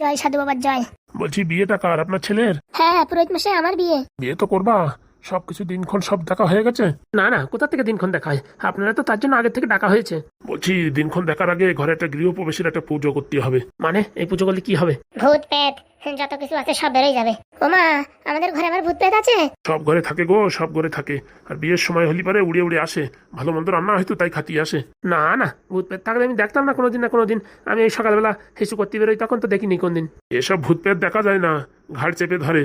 জয় সাধু বাবার জয়। বলছি বিয়েটা কার? আপনার ছেলের? হ্যাঁ পুরোহিত মশাই আমার বিয়ে। বিয়ে তো করবা। সবকিছু দিনক্ষণ সব দেখা হয়ে গেছে? না না কোথা থেকে দিনক্ষণ দেখা হয়? আপনারা তো তার জন্য আগের থেকে ডাকা হয়েছে। বলছি দিনক্ষণ দেখার আগে ঘরে একটা গৃহপ্রবেশের একটা পুজো করতে হবে। মানে এই পুজো করলে কি হবে? ভূত পেট যত কিছু আছে সব বেরোয় যাবে। ওমা আমাদের ঘরে আবার ভূত পেট আছে? সব ঘরে থাকে গো সব ঘরে থাকে। আর বিয়ের সময় হলি পারে উড়ে উড়ে আসে। ভালো মন্দ রান্না হয়তো তাই খাতিয়ে আসে। না না ভূত পেট থাকলে আমি দেখতাম না কোনোদিন না কোনোদিন। আমি এই সকালবেলা হিসু করতে বেরোই তখন তো দেখিনি কোনদিন। এসব ভূত পেট দেখা যায় না। ঘাড় চেপে ধরে।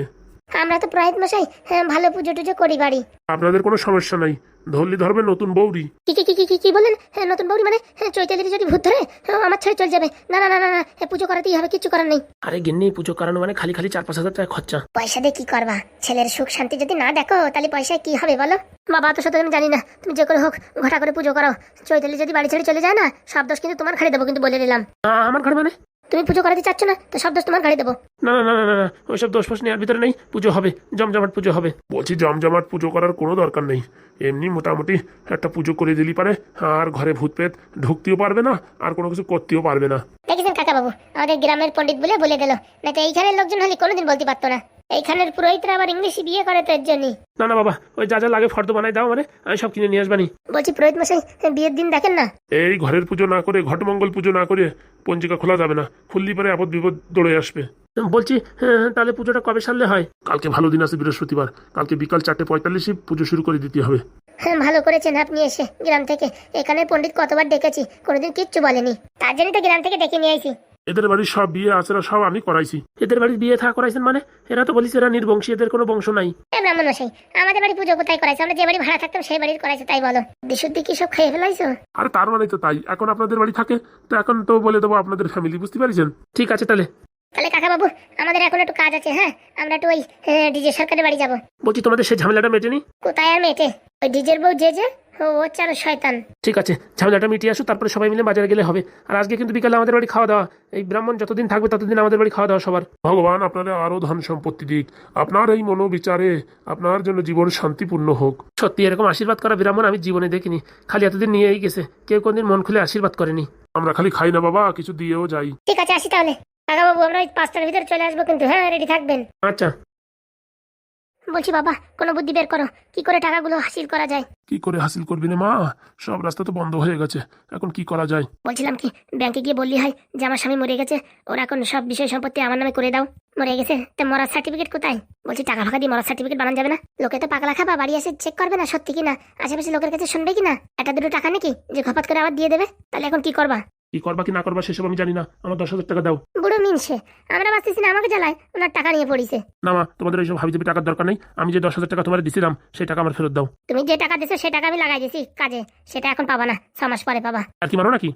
আমরা তো পুরোহিত মশাই হ্যাঁ, ভালো পুজো টুজো করি বাড়ি। আপনাদের কোনো সমস্যা নাই। ধরলি ধরবে নতুন বৌরি কি কি কি কি কি কি বললেন? হ্যাঁ, নতুন বৌরি মানে হ্যাঁ, চৈতালিতে যদি ভূত ধরে হ্যাঁ, আমার ছেড়ে চলে যাবে। না না না না না এ পুজো করাতেই হবে কিছু করার নেই। আরে গিন্নি পুজো করানো মানে খালি খালি চার পাঁচ হাজার টাকা খরচা। পয়সা দিয়ে কি করবা? ছেলের সুখ শান্তি যদি না দেখো তাহলে পয়সায় কি হবে বলো? বাবা তো সাথে আমি জানি না। তুমি যে করে হোক ঘটা করে পুজো করো। চৈতালি যদি বাড়ি ছেড়ে চলে যায় না সব দোষ কিন্তু তোমার ঘাড়ে দেবো কিন্তু বলে দিলাম। আ, আমার ঘর মানে? তুমি পুজো করাতে চাচ্ছ না তো সব দোষ তোমার ঘাড়ে দেবো। না না না না না, সব ওইসব দোষ ফোষ নেওয়ার ভিতরে নেই পুজো হবে জমজমাট পুজো হবে। বলছি জমজমাট পুজো করার কোনো দরকার নেই। এমনি মোটামুটি একটা পুজো করে দিলি পারে আর ঘরে ভূত পেত ঢুকতেও পারবে না আর কোনো কিছু করতেও পারবে না। দেখেছেন কাকা বাবু আমাদের গ্রামের পণ্ডিত বলে বলে গেল না তো এইখানের লোকজন হলে কোনোদিন বলতে পারতো না। এইখানের পুরোহিতরা আবার ইংলিশে বিয়ে করে তো এর জন্যই না না বাবা ওই যা যা লাগে ফর্দ বানাই দাও মানে আমি সব কিনে নিয়ে আসবানি বলছি পুরোহিত মশাই বিয়ের দিন দেখেন না? এই ঘরের পুজো না করে ঘটমঙ্গল পুজো না করে পঞ্জিকা খোলা যাবে না। খুললি পরে আপদ বিপদ দৌড়ে আসবে। বলছি হ্যাঁ, তাহলে পুজোটা কবে সারলে হয়? কালকে ভালো দিন আছে বৃহস্পতিবার। কালকে বিকাল চারটে পঁয়তাল্লিশে পুজো শুরু করে দিতে হবে। হ্যাঁ ভালো করেছেন আপনি এসে গ্রাম থেকে। এখানে পণ্ডিত কতবার ডেকেছি কোনোদিন কিচ্ছু বলেনি। তার জন্যই তো গ্রাম থেকে ডেকে নিয়ে আইছি। এদের বাড়ির সব বিয়ে আচরা সব আমি করাইছি। এদের বাড়ির বিয়ে থা করাইছেন মানে? এরা তো বলিস এরা নির্বংশী এদের কোনো বংশ নাই। এ ব্রাহ্মণ মশাই আমাদের বাড়ি পুজো কোথায় করাইছে? আমরা যে বাড়ি ভাড়া থাকতাম সেই বাড়ির করাইছে তাই বলো। বিশুদ্ধি কি সব খেয়ে ফেলাইছো? আর তার মানে তো তাই এখন আপনাদের বাড়ি থাকে তো এখন তো বলে দেবো আপনাদের ফ্যামিলি বুঝতে পারছেন? ঠিক আছে তাহলে। তাহলে কাকা বাবু আমাদের এখন একটু কাজ আছে হ্যাঁ? আমরা একটু ওই ডিজে সরকারের বাড়ি যাব। বলছি তোমাদের সেই ঝামেলাটা মেটেনি? কোথায় আর মেটে? ওই ডিজের বউ যে যে ও চালো শয়তান। ঠিক আছে ঝামেলাটা মিটিয়ে আসো তারপরে সবাই মিলে বাজারে গেলে হবে। আর আজকে কিন্তু বিকালে আমাদের বাড়ি খাওয়া দাওয়া। এই ব্রাহ্মণ যতদিন থাকবে ততদিন আমাদের বাড়ি খাওয়া দাওয়া সবার। ভগবান আপনারা আরও ধন সম্পত্তি দিক। আপনার এই মনোবিচারে আপনার জন্য জীবন শান্তিপূর্ণ হোক। সত্যি এরকম আশীর্বাদ করা ব্রাহ্মণ আমি জীবনে দেখিনি। খালি এতদিন নিয়েই গেছে। কেউ কোনদিন মন খুলে আশীর্বাদ করেনি। আমরা খালি খাই না বাবা কিছু দিয়েও যাই। ঠিক আছে আসি তাহলে। কাকা বাবু আমরা পাঁচটার ভিতরে চলে আসব কিন্তু। হ্যাঁ রেডি থাকবেন। আচ্ছা। বলছি বাবা কোনো বুদ্ধি বের করো। কি করে টাকাগুলো হাসিল করা যায়? কি করে হাসিল করবি না মা? সব রাস্তা তো বন্ধ হয়ে গেছে। এখন কি করা যায়? বলছিলাম কি ব্যাংকে গিয়ে বললি হয় যে আমার স্বামী মরে গেছে ওরা এখন সব বিষয় সম্পত্তি আমার নামে করে দাও। মরে গেছে তো মরার সার্টিফিকেট কোথায়? বলছি টাকা ফাঁকা দিয়ে মরার সার্টিফিকেট বানানো যাবে না। লোকে তো পাকলা খাবা বাড়ি এসে চেক করবে না সত্যি কিনা আশেপাশে লোকের কাছে শুনবে কিনা? একটা দুটো টাকা নাকি যে খপাত করে আবার দিয়ে দেবে? তাহলে এখন কি করবা? কি করবা কি না করবা সেসব আমি জানি না। আমার দশ হাজার টাকা দাও। বুড়ো মিনছে আমরা বাঁচতেছি না আমাকে জ্বালায় ওনার টাকা নিয়ে পড়িছে। না মা তোমাদের এইসব হাবি জাবি টাকার দরকার নেই। আমি যে দশ হাজার টাকা তোমার দিছিলাম সেই টাকা আমার ফেরত দাও। তুমি যে টাকা দিছো সেই টাকা আমি লাগাই দিছি কাজে সেটা এখন পাবা না ছ মাস পরে পাবা। আর কি মারো নাকি?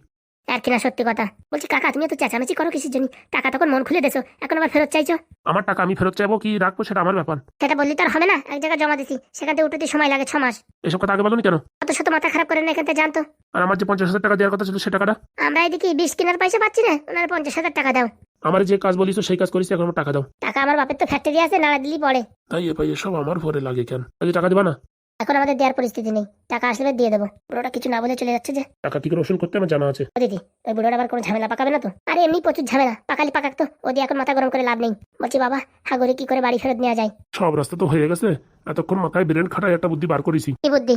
আর কিনা সত্যি কথা। বলছি কাকা তুমি তো চেঁচামেচি করো কিসের জন্য? টাকা তখন মন খুলে দেছো এখন আবার ফেরত চাইছো? আমার টাকা আমি ফেরত চাইব কি রাখব সেটা আমার ব্যাপার। সেটা বললি তো আর হবে না এক জায়গায় জমা দিছি সেখান থেকে উঠতে সময় লাগে ছ মাস। এসব কথা আগে বলো কেন? অত শত মাথা খারাপ করে না এখান থেকে জানতো। আর আমার যে পঞ্চাশ হাজার টাকা দেওয়ার কথা ছিল সে টাকাটা? আমরা এদিকে বিষ কেনার পয়সা পাচ্ছি না ওনার পঞ্চাশ হাজার টাকা দাও। আমার যে কাজ বলিস সেই কাজ করিস এখন আমার টাকা দাও। টাকা আমার বাপের তো ফ্যাক্টরি আছে নাড়া দিলি পড়ে। তাই এ ভাই এসব আমার ভরে লাগে কেন? আগে টাকা দিবা না? এখন আমাদের দেওয়ার পরিস্থিতি নেই। টাকা আসলে দিয়ে দেবো। বুড়োটা কিছু না বলে চলে যাচ্ছে যে। টাকা কি করে ওষুধ করতে আমার জানা আছে। ও দিদি ওই বুড়োটা আবার কোনো ঝামেলা পাকাবে না তো? আরে এমনি প্রচুর ঝামেলা পাকালি পাকাক তো। ও দিয়ে এখন মাথা গরম করে লাভ নেই। বলছি বাবা হাগরে কি করে বাড়ি ফেরত নেওয়া যায়? সব রাস্তা তো হয়ে গেছে। এতক্ষণ মাথায় ব্রেন খাটায় একটা বুদ্ধি বার করেছি। কি বুদ্ধি?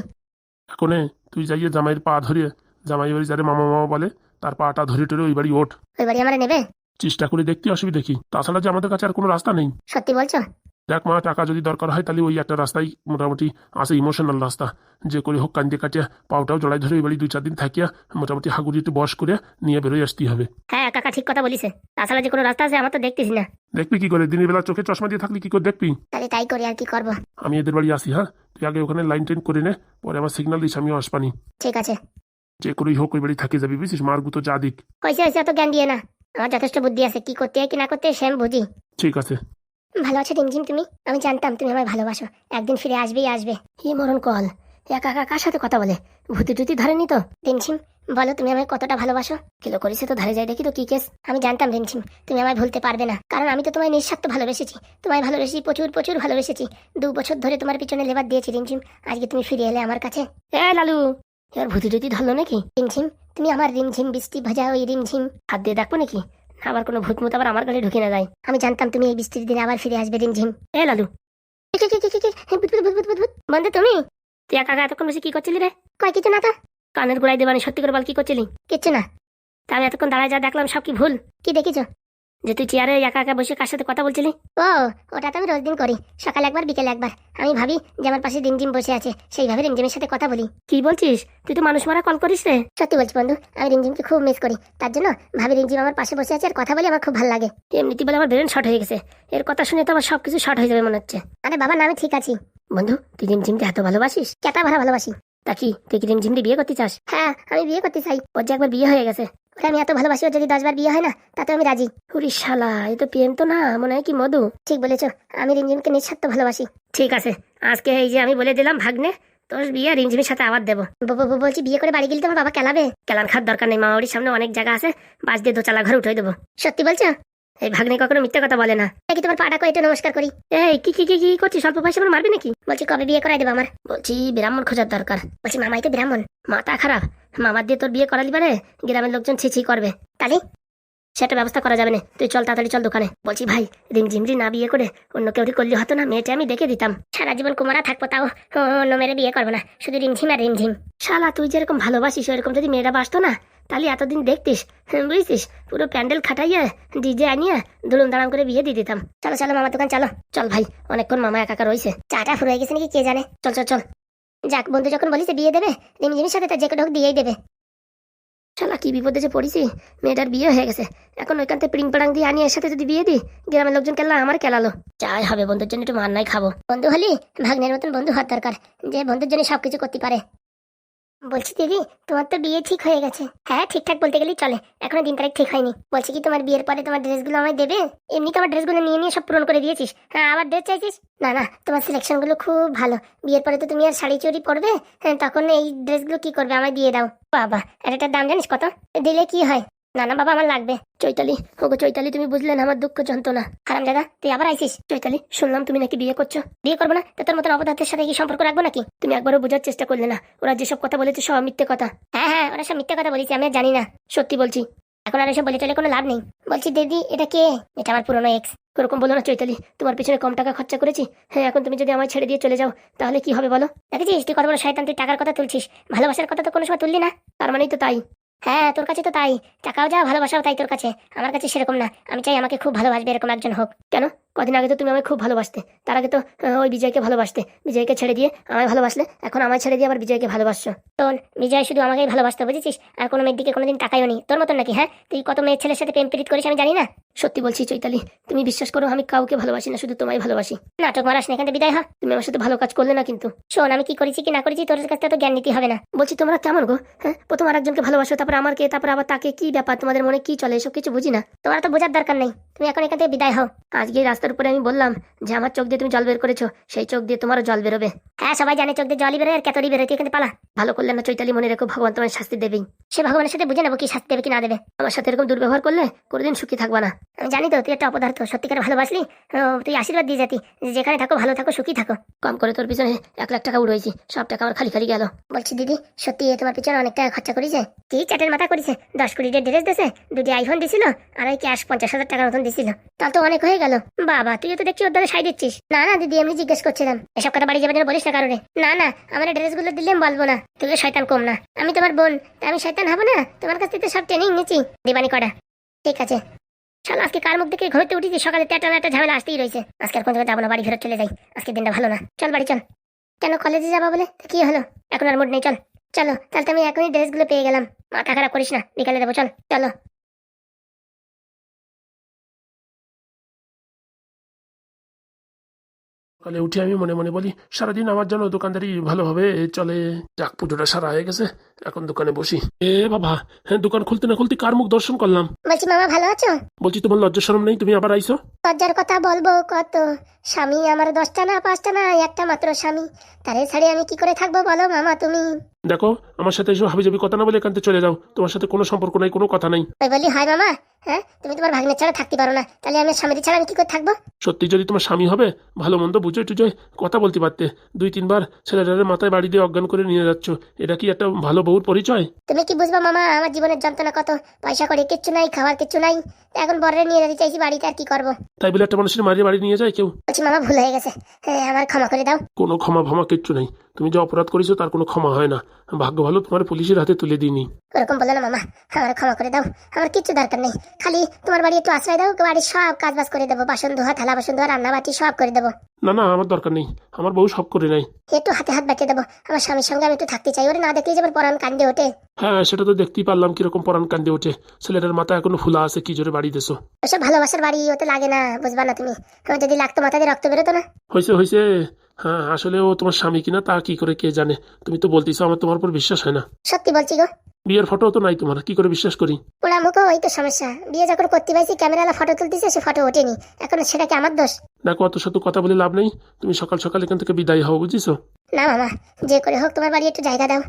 এখন তুই যাইয়ে জামাইয়ের পা ধরিয়ে জামাই বাড়ি যারে মামা মামা বলে তার পাটা ধরে টরে ওই বাড়ি ওঠ। ওই বাড়ি আমার নেবে? চেষ্টা করে দেখতে অসুবিধা কি? তাছাড়া যে আমাদের কাছে আর কোনো রাস্তা নেই। সত্যি বলছো? দেখ মা টাকা যদি দরকার হয় তাহলে ওই একটা রাস্তাই মোটামুটি আছে ইমোশনাল রাস্তা। যে করে হোক কান্দে কাটিয়া পাওটাও জড়াই ধরে ওই বাড়ি দুই চার দিন থাকিয়া মোটামুটি হাগুড়ি একটু বস করে নিয়ে বেরোয় আসতে হবে। হ্যাঁ কাকা ঠিক কথা বলিছে। তাছাড়া যে কোনো রাস্তা আছে আমার তো দেখতেছি না। দেখবি কি করে? দিনের বেলা চোখে চশমা দিয়ে থাকলে কি করে দেখবি? তাহলে তাই করি আর কি করব? আমি এদের বাড়ি আসি হ্যাঁ? তুই আগে ওখানে লাইন টেন করে নে পরে আমার সিগন্যাল দিস আমিও আসবানি। ঠিক আছে। যে করেই হোক ওই বাড়ি থাকে যাবি বুঝিস? মার গুতো যা দিক। হয়েছে হয়েছে অত জ্ঞান দিয়ে না। আমার যথেষ্ট বুদ্ধি আছে কি করতে হয় কি না করতে হয় সে আমি বুঝি। ঠিক আছে। ভালো আছো রিমঝিম তুমি? আমি জানতাম তুমি আমায় ভালোবাসো। একদিন ফিরে আসবেই আসবে। কি মরণ কল। একা একা কার সাথে কথা বলে? ভূতি টুতি ধরেনি তো? রিমঝিম বলো তুমি আমায় কতটা ভালোবাসো? কিলো করেছে তো ধরে যায় দেখি তো কি কেস? আমি জানতাম রিমঝিম তুমি আমায় ভুলতে পারবে না। কারণ আমি তো তোমায় নিঃস্বার্থ ভালোবেসেছি। তোমায় ভালোবেসেছি প্রচুর প্রচুর ভালোবেসেছি। দু বছর ধরে তোমার পিছনে লেবার দিয়েছি রিমঝিম আজকে তুমি ফিরে এলে আমার কাছে। এ লালু এবার ভূতি টুতি ধরলো নাকি? রিমঝিম তুমি আমার রিমঝিম বৃষ্টি ভাজা ওই রিমঝিম হাত দিয়ে দেখো নাকি? আবার কোনো ভূত মুত আবার আমার গাড়ি ঢুকে না যায়। আমি জানতাম তুমি এই বৃষ্টির দিনে আবার ফিরে আসবে, রিমঝিম। এ, লালু। বন্ধু তুমি? তুই এতক্ষণ বসে কি করছিলি রে? কয়, কিছু না তো। কানের গোড়ায় দেবানি, সত্যি করে বল, কি করছিলি? কিচ্ছু না। তা আমি এতক্ষণ দাঁড়ায় যা দেখলাম, সব কি ভুল? কি দেখিছো? যে তুই চেয়ারে একা একা বসে কার সাথে কথা বলছিলি? ও ওটা তো আমি রোজ দিন করি সকালে একবার বিকেলে একবার। আমি ভাবি যে আমার পাশে রিমঝিম বসে আছে সেইভাবে রিমঝিমের সাথে কথা বলি। কি বলছিস? তুই তো মানুষ মারা কল করিস রে। সত্যি বলছি বন্ধু আমি রিমঝিমকে খুব মিস করি। তার জন্য ভাবি রিমঝিম আমার পাশে বসে আছে আর কথা বলি আমার খুব ভালো লাগে। এমনিতে বলে আমার ব্রেন শর্ট হয়ে গেছে। এর কথা শুনে তো আমার সবকিছু শর্ট হয়ে যাবে মনে হচ্ছে। আরে বাবা না আমি ঠিক আছি। বন্ধু তুই রিমঝিমকে এত ভালোবাসিস? কেটা ভালো ভালোবাসি? তা কি তুই কি রিমঝিমকে বিয়ে করতে চাস? হ্যাঁ আমি বিয়ে করতে চাই। ওর যে একবার বিয়ে হয়ে গেছে। ওরে আমি এত ভালোবাসি ওর যদি দশবার বিয়ে হয় না তাতে আমি রাজি। উরি শালা এ তো প্রেম তো না মনে হয় কি মধু। ঠিক বলেছ আমি রিমঝিমকে নিঃস্বার্থ ভালোবাসি। ঠিক আছে আজকে এই যে আমি বলে দিলাম ভাগ্নে তোর বিয়ে রিমঝিমের সাথে আবার দেবো। বলছি বিয়ে করে বাড়ি গেলে তোমার বাবা কেলাবে। কেলান খাওয়ার দরকার নেই মামাবাড়ির সামনে অনেক জায়গা আছে বাস দিয়ে দোচালা ঘর উঠে দেবো। সত্যি বলছো? এই ভাগ্নে কখনো মিথ্যে কথা বলে না। কি তোমার পাটা করে একটু নমস্কার করি। এই কি কি কি কি করছিস? স্বল্প পয়সা আমার মারবি নাকি? বলছি কবে বিয়ে করাই দেবো আমার? বলছি ব্রাহ্মণ খোঁজার দরকার। বলছি মামাই তো ব্রাহ্মণ। মাথা খারাপ। মামার দিয়ে তোর বিয়ে করালি পারে গ্রামের লোকজন ছিছি করবে। তাহলে? সেটা ব্যবস্থা করা যাবে না। তুই চল তাড়াতাড়ি চল দোকানে। বলছি ভাই রিম ঝিমরি না বিয়ে করে অন্য কেউ করলে হতো না মেয়েটা আমি দেখে দিতাম। সারা জীবন কুমারা থাকব তাও অন্য মেয়েরে বিয়ে করব না। শুধু রিমঝিম আর রিমঝিম শালা তুই যেরকম ভালোবাসিস ওরকম যদি মেয়েরা বাসতো না তাহলে এতদিন দেখতিস হুম, বুঝতিস পুরো প্যান্ডেল খাটাইয়া ডিজে আনিয়া দুলুম দাঁড়াম করে বিয়ে দিয়ে দিতাম। চলো চলো মামার দোকান চলো। চল ভাই অনেকক্ষণ মামা একা একা রয়েছে। চাটা ফুরে গেছে নাকি কে জানে? চল চল চল। যাক বন্ধু যখন বলিস বিয়ে দেবে রিমঝিমের সাথে তার যে ঢোক দিয়েই দেবে। শালা কি বিপদে যে পড়িছি। মেয়েটার বিয়ে হয়ে গেছে। এখন ওইখান থেকে প্রিং পাড়াং দিয়ে আনি এর সাথে যদি বিয়ে দিই গ্রামের লোকজন কেলা আমার কেলালো। চাই হবে বন্ধুর জন্য একটু মার নাই খাব। বন্ধু হলি ভাগ্নের মতন বন্ধু হওয়ার দরকার। যে বন্ধুর জন্য সবকিছু করতে পারে। বলছি দিদি, তোমার তো বিয়ে ঠিক হয়ে গেছে। হ্যাঁ ঠিকঠাক বলতে গেলেই চলে। এখনও দিন তারিখ ঠিক হয়নি। বলছি কি, তোমার বিয়ের পরে তোমার ড্রেসগুলো আমায় দেবে? এমনি তোমার ড্রেসগুলো নিয়ে নিয়ে সব পূরণ করে দিয়েছিস। হ্যাঁ আবার ড্রেস চাইছিস? না না, তোমার সিলেকশনগুলো খুব ভালো। বিয়ের পরে তো তুমি আর শাড়ি চুরি পরবে? হ্যাঁ তখন এই ড্রেসগুলো কি করবে? আমায় দিয়ে দাও। বাবা এটার দাম জানিস কত? দিলে কি হয়? না না, বাবা, আমার লাগবে। চৈতালি, ওগো চৈতালি, তুমি বুঝলে না, আমার দুঃখ যন্ত্রণা। হারাম দাদা, তুই আবার আইসিস? চৈতালি, শুনলাম তুমি নাকি বিয়ে করছ। বিয়ে করব না? তোর মতন অপদার্থের সাথে কি সম্পর্ক রাখব নাকি? তুমি একবারও বোঝার চেষ্টা করলে না। ওরা যেসব কথা বলেছে সব মিথ্যে কথা। হ্যাঁ হ্যাঁ ওরা সব মিথ্যে কথা বলেছি, আমি জানি না। সত্যি বলছি। এখন আর এসব বলে চলে কোনো লাভ নেই। বলছি, দিদি, এটা কে? এটা আমার পুরনো এক্স ওরকম বলো না চৈতালি, তোমার পিছনে কম টাকা খরচা করেছি। হ্যাঁ এখন তুমি যদি আমায় ছেড়ে দিয়ে চলে যাও, তাহলে কি হবে বলো? দেখেছিস, তুই কত বড় শয়তান, তুই টাকার কথা তুলছিস। ভালোবাসার কথা তো কোনো সময় তুললি না। তার মানেই তো তাই। হ্যাঁ তোর কাছে তো তাই। টাকাও যা ভালোবাসাও তাই তোর কাছে। আমার কাছে সেরকম না। আমি চাই আমাকে খুব ভালোবাসবে এরকম একজন হোক। কেন? কদিন আগে তো তুমি আমায় খুব ভালোবাসতে। তার আগে তো আহ, ওই বিজয়কে ভালোবাসতে। বিজয়কে ছেড়ে দিয়ে আমায় ভালোবাসলে? এখন আমায় ছেড়ে দিয়ে আবার বিজয়কে ভালোবাসছো? তোর বিজয় শুধু আমাকেই ভালোবাসতে বুঝেছিস? আর কোনো মেয়ের দিকে কোনোদিন তাকাইও নি। তোর মতন নাকি হ্যাঁ? তুই কত মেয়ের ছেলের সাথে প্রেম প্রীত করিস আমি জানি না। সত্যি বলছি চৈতালি তুমি বিশ্বাস করো আমি কাউকে ভালোবাসি না শুধু তোমায় ভালোবাসি। নাটক মারাস না এখান বিদায় হ। তুমি আমার সাথে ভালো কাজ করলে না কিন্তু। শোন আমি কি করেছি কি না করেছি তোর কাছে তো জ্ঞান নিতে হবে না। বলছি তোমরা কেমন গো? হ্যাঁ প্রথম আরেকজনকে ভালোবাসো তারপর আমাকে তারপর আবার তাকে কি ব্যাপার, তোমাদের মনে কি চলে, এসব কিছু বুঝি না। তোমার তো বোঝার দরকার নেই। তুমি এখন এখান থেকে বিদায় হও। আজকে রাস্তার উপরে আমি বললাম যে, আমার চোখ দিয়ে তুমি জল বের করেছ, সেই চোখ দিয়ে তোমারও জল বেরোবে। হ্যাঁ সবাই জানে চোখ দিয়ে জলই বেরোয় আর কেতরি বেরোয়। এখান পালা। ভালো করলে না চৈতালি মনে রেখো, ভগবান তোমার শাস্তি দেবেই। সে ভগবানের সাথে বুঝে নেব কি শাস্তি দেবে কি না দেবে। আমার সাথে এরকম দুর্ব্যবহার করলে কোনোদিন সুখী থাকবা না। আমি জানি তো, তুই একটা অপদার্থ, সত্যিকার ভালোবাসলি? তুই আশীর্বাদ দিয়ে যাতি। যেখানে থাকো, ভালো থাকো, সুখী থাকো। কম করে তোর পিছনে এক লাখ টাকা উড়েছি সব টাকা আমার খালি খালি গেল। বলছি, দিদি, সত্যি তোমার পিছনে অনেক টাকা খরচা করেছে? কি চাটের মাথা করেছে। দশ কোটি ড্রেস দিয়েছে, দুটি আইফোন দিছিল আর ওই ক্যাশ পঞ্চাশ হাজার টাকার মতন দিছিল তাহলে তো অনেক হয়ে গেল। বাবা, তুই তো দেখছি ওর সাই দিচ্ছিস। না না, দিদি, এমনি জিজ্ঞেস করছিলাম। এসব কথা বাড়ি যাবে বলিস না কারণে। না না, আমার ড্রেসগুলো দিলে আমি বলব না। তুই তো শয়তান কম না। আমি তোমার বোন, তা আমি শয়তান হব না? তোমার কাছ থেকে তো সব ট্রেনিং নিচ্ছি দিবানি করা ঠিক আছে। চল আজকে কার মুখ থেকে ঘুরতে উঠেছি? সকালে তেটা একটা ঝামেলা আসতেই রয়েছে। আজকে আর কোন যাব না, বাড়ি ফেরত চলে যাই। আজকে দিনটা ভালো না। চল, বাড়ি চল। কেন কলেজে যাবা বলে? কি হলো? এখন আর মুড নেই, চল। চলো, তাহলে তো আমি এখনই ড্রেসগুলো পেয়ে গেলাম। মাথা খারাপ করিস না, বিকালে দেবো, চল, চলো। সকালে উঠে আমি মনে মনে বলি, সারাদিন আমার জন্য দোকানদারি ভালোভাবে চলে, যাক পুজোটা সারা হয়ে গেছে। এখন দোকানে বসি। এ বাবা হ্যাঁ দোকান খুলতে না খুলতে কার মুখ দর্শন করলাম? বলছি মামা ভালো আছো? বলছি তোমার লজ্জা শরম নেই? তুমি আবার আইছো? লজ্জার কথা বলব কত? স্বামী আমার দশটা না পাঁচটা না একটা মাত্র স্বামী। তারে ছাড়ে আমি কি করে থাকব বলো মামা তুমি? দেখো আমার সাথে এসব হাবিজাবি কথা না বলে এখান থেকে চলে যাও। তোমার সাথে কোনো সম্পর্ক নাই কোনো কথা নাই। ওই বলি হয় মামা হ্যাঁ তুমি তোমার ভাগ্নের ছাড়া থাকতে পারো না। তাহলে আমি স্বামীর ছাড়া আমি কি করে থাকব? সত্যি যদি তোমার স্বামী হবে ভালো মন্দ বুঝে টুজে কথা বলতে পারতে। দুই তিনবার ছেলেটারে মাথায় বাড়ি দিয়ে অজ্ঞান করে নিয়ে যাচ্ছ। এটা কি একটা ভালো বউর পরিচয়? তুমি কি বুঝবা মামা আমার জীবনের যন্ত্রণা কত? পয়সা করে কিচ্ছু নাই খাওয়ার কিচ্ছু নাই। এখন বড়রে নিয়ে যেতে চাইছি বাড়িতে আর কি করব? তাই বলে একটা মানুষের মারিয়ে বাড়ি নিয়ে যায় কেউ? বলছি মামা ভুল হয়ে গেছে। হ্যাঁ আমার ক্ষমা করে দাও। কোনো ক্ষমা ভমা কিচ্ছু নেই। তুমি যে অপরাধ করেছ তার কোনো ক্ষমা হয় না। ভাগ্য ভালো তোমার পুলিশের হাতে তুলে দিইনি। ওরকম বলল না মামা আমার ক্ষমা করে দাও। আমার কিচ্ছু দরকার নেই। খালি তোমার বাড়ি একটু আশ্রয় দাও বাড়ির সব কাজ বাজ করে দেবো। বাসন ধোয়া থালা বাসন ধোয়া রান্না বাটি সব করে দেবো। না না আমার দরকার নেই। আমার বউ সব করে নাই একটু হাতে হাত বাঁচিয়ে দেবো। আমার স্বামীর সঙ্গে আমি একটু থাকতে চাই। ওরে না দেখলে যেমন পরান কান্দে ওঠে। হ্যাঁ সেটা তো দেখতেই পারলাম কীরকম পরান কান্দে ওঠে। ছেলেটার মাথা এখনও ফুলা আছে কি জোরে বাড়ি দেছো? ওসব ভালোবাসার বাড়ি ওতে লাগে না বুঝবা না তুমি। আমার যদি লাগতো মাথা দিয়ে রক্ত বেরোতো না। হয়েছে হয়েছে হ্যাঁ আসলে ও তোমার স্বামী কিনা তা কি করে কে জানে? তুমি তো বলতেছো আমার তোমার উপর বিশ্বাস হয় না। সত্যি বলছি গো। বিয়ের ফটো তো নাই তোমার কি করে বিশ্বাস করি? পোড়া মুখো ওই তো সমস্যা। বিয়ে যখন করতে পাইছি ক্যামেরালা ফটো তুলতেছে সে ফটো ওঠেনি। এখন সেটা কি আমার দোষ? দেখো অত শত কথা বলে লাভ নেই। তুমি সকাল সকাল এখান থেকে বিদায় হও বুঝিছো? না মামা যে করে হোক তোমার বাড়ি একটু জায়গা দাও।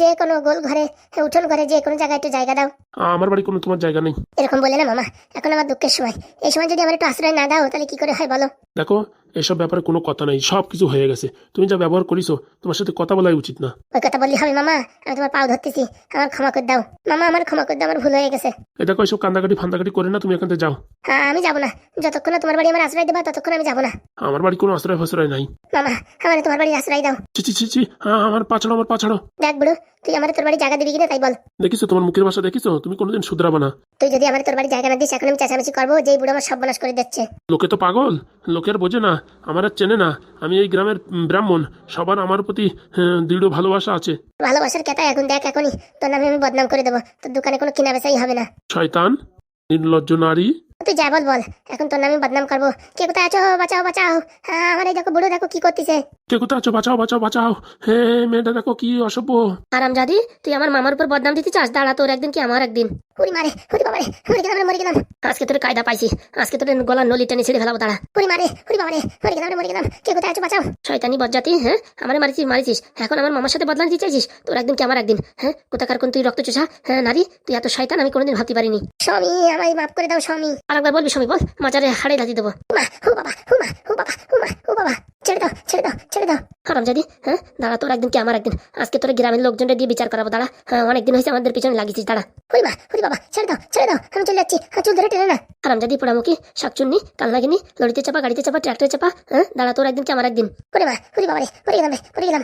যে কোনো গোল ঘরে উঠোন ঘরে যে কোনো জায়গায় একটু জায়গা দাও। আমার বাড়ি কোনো তোমার জায়গা নেই। এরকম বলে না মামা এখন আমার দুঃখের সময়। এই সময় যদি আমার একটু আশ্রয় না দাও তাহলে কি করে হয় বলো? দেখো এসব ব্যাপারে কোনো কথা নাই সব কিছু হয়ে গেছে। তুমি যা ব্যবহার করিছো তোমার সাথে কথা বলাই উচিত না। ওই কথা বললি হবে মামা আমি তোমার পাও ধরতেছি আমার ক্ষমা করে দাও। মামা আমার ক্ষমা করে দাও আমার ভুল হয়ে গেছে। এটা কয় সব কান্দাকাটি ফান্দাকাটি করে না তুমি এখান থেকে যাও। হ্যাঁ আমি যাব না। যতক্ষণ না তোমার বাড়ি আমার আশ্রয় দেবা ততক্ষণ আমি যাব না। আমার বাড়ি কোনো আশ্রয় ফশ্রয় নাই। মামা আমার তোমার বাড়ি আশ্রয় দাও। ছি ছি ছি হ্যাঁ আমার পাছাড়ো আমার পাছাড়ো দেখ বুড়ো তুই আমার তোর বাড়ি জায়গা দিবি কিনা তাই বল। দেখিছো তোমার মুখের ভাষা দেখিছো তুমি কোনোদিন শুধরাবা না। তুই যদি আমার তোর বাড়ি জায়গা না দিস এখন আমি চেঁচামেচি করব যেই বুড়ো আমার সর্বনাশ করে দিচ্ছে। লোকে তো পাগল লোকের বোঝে না আমার আর চেনে না। আমি এই গ্রামের ব্রাহ্মণ সবার আমার প্রতি হ্যাঁ, দৃঢ় ভালোবাসা আছে। ভালোবাসার কেতা এখন দেখ এখনই তোর নামে আমি বদনাম করে দেবো। তোর দোকানে কোনো কিনা বেচাই হবে না। শয়তান নির্লজ্জ নারী। তুই যা বল বল এখন তোর নামে বদনাম করব। কে কোথায় আছো? বাঁচাও বাঁচাও। হ্যাঁ আমার এই দেখো বুড়ো দেখো কি করতেছে। কে কোথায় আছো? বাঁচাও বাঁচাও বাঁচাও। হে মেয়েটা দেখো কি অসভ্য। আরাম জাদি তুই আমার মামার উপর বদনাম দিতে চাস? দাঁড়া তোর একদিন কি আমার একদিন? মারে বাবারে মরে গেলাম মরে গেলাম। আজকে তোর কায়দা পাইছি। আজকে তোর গলার নলি টেনে ছিঁড়ে ফেলাবো দাঁড়া। মারে বাবারে মরে গেলাম মরে গেলাম। কে কোথায় আছো? বাঁচাও। শয়তানি বজ্জাতি হ্যাঁ আমার মারিছিস মারিছিস। এখন আমার মামার সাথে বদনাম দিতে চাইছিস? তোর একদিন কি আমার একদিন? হ্যাঁ কোথাকার কোন তুই রক্ত চোষা? হ্যাঁ নারী তুই এত শয়তান আমি কোনোদিন ভাবতে পারিনি। স্বামী আমায় মাফ করে দাও স্বামী। আরেকবার বলবি স্বামী বল। মাজারে হাড়ে লাদি দেবো। মা ও বাবা ও মা ও বাবা ও বাবা। ছেড়ে দাও ছেড়ে দাও ছেড়ে দাও। হারাম যদি হ্যাঁ? দাঁড়া, তোর একদিন কি আমার একদিন? আজকে তোর গ্রামের লোকজনটা দিয়ে বিচার করাবো, দাঁড়া। হ্যাঁ অনেকদিন হয়েছে আমাদের পিছনে লাগিয়েছিস, দাঁড়া। হরি হরি বাবা, ছেড়ে দাও ছেড়ে দাও, আমি চলে যাচ্ছি। হ্যাঁ চুল ধরে টেনে না। হারাম পোড়ামুখি শাকচুন্নি লড়িতে চাপা, গাড়িতে চাপা ট্রাক্টরে চাপা হ্যাঁ? দাঁড়া, তোর একদিন কি আমার একদিন? হরি মা হরি বাবা রে হরি গেলাম হরি গেলাম।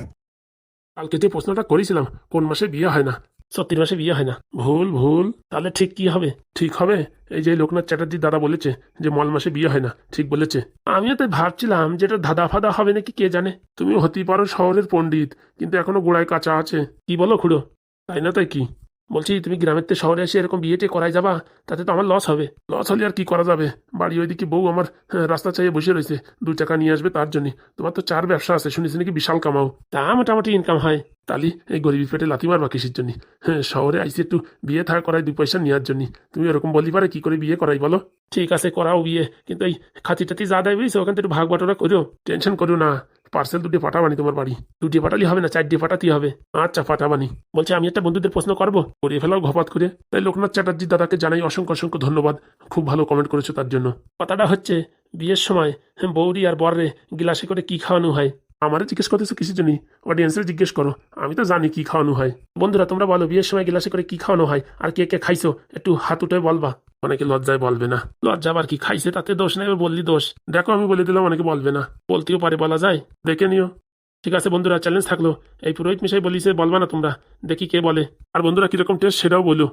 কালকে যে প্রশ্নটা করেছিলাম, কোন মাসে বিয়ে হয় না? সত্যির মাসে বিয়ে হয় না। ভুল ভুল। তাহলে ঠিক কি হবে? ঠিক হবে? এই যে লোকনাথ চ্যাটার্জি দাদা বলেছে যে মল মাসে বিয়ে হয় না ঠিক বলেছে। আমিও তাই ভাবছিলাম যে এটা ধাঁধা ফাদা হবে নাকি কে জানে। তুমি হতেই পারো শহরের পণ্ডিত কিন্তু এখনও গোড়ায় কাঁচা আছে। কি বলো খুড়ো? তাই না তাই কি? বলছি তুমি গ্রামের থেকে শহরে এসে এরকম বিয়েটে করাই যাবা তাতে তো আমার লস হবে। লস হলে আর কি করা যাবে? বাড়ি ওইদিকে বউ আমার হ্যাঁ, রাস্তা চাইয়ে বসে রয়েছে। দু টাকা নিয়ে আসবে তার জন্য। তোমার তো চার ব্যবসা আছে শুনেছি নাকি বিশাল কামাও। তা মোটামুটি ইনকাম হয়। তালি, এই গরিবি পেটে লাথি মারবা কিসের জন্য? হ্যাঁ শহরে আইসি একটু বিয়ে থাকা করাই দুই পয়সা নেওয়ার জন্য। তুমি এরকম বলি পারে, কি করে বিয়ে করাই বলো? ঠিক আছে, করাও বিয়ে, কিন্তু এই খাতি টাতি যা দেয় বুঝছ, ওখান থেকে একটু ভাগ বাটোরা করো টেনশন করো না, পার্সেল দুটি পাঠাবানি তোমার বাড়ি। দুটি পাঠালি হবে না, চারটি পাঠাতেই হবে। আচ্ছা পাঠাবানি বলছি, আমি একটা বন্ধুদের প্রশ্ন করব? করে ফেলাও ঘপাত করে। তাই লোকনাথ চ্যাটার্জি দাদাকে জানাই অসংখ্য অসংখ্য ধন্যবাদ। খুব ভালো কমেন্ট করেছ তার জন্য। কথাটা হচ্ছে, বিয়ের সময় বৌরি আর বররে গিলাসে করে কি খাওয়ানো হয়? আমারে জিজ্ঞেস করতেছো কিছু জন্যই অডিয়েন্সের জিজ্ঞেস করো। আমি তো জানি কি খাওয়ানো হয়। বন্ধুরা, তোমরা বলো, বিয়ের সময় গিলাসে করে কি খাওয়ানো হয়? আর কে কে খাইছো? একটু হাত উঠে বলবা। অনেকে লজ্জায় বলবে না। লজ্জা আবার কি খাইছে তাতে দোষ নেই, বললি দোষ। দেখো, আমি বলে দিলাম, অনেকে বলবে না। বলতেও পারে, বলা যায়। দেখে নিও। ঠিক আছে বন্ধুরা চ্যালেঞ্জ থাকল। এই পুরোহিত মিশাই বলিছে, বলবা না তোমরা। দেখি কে বলে। আর বন্ধুরা, কীরকম টেস্ট সেটাও বলো।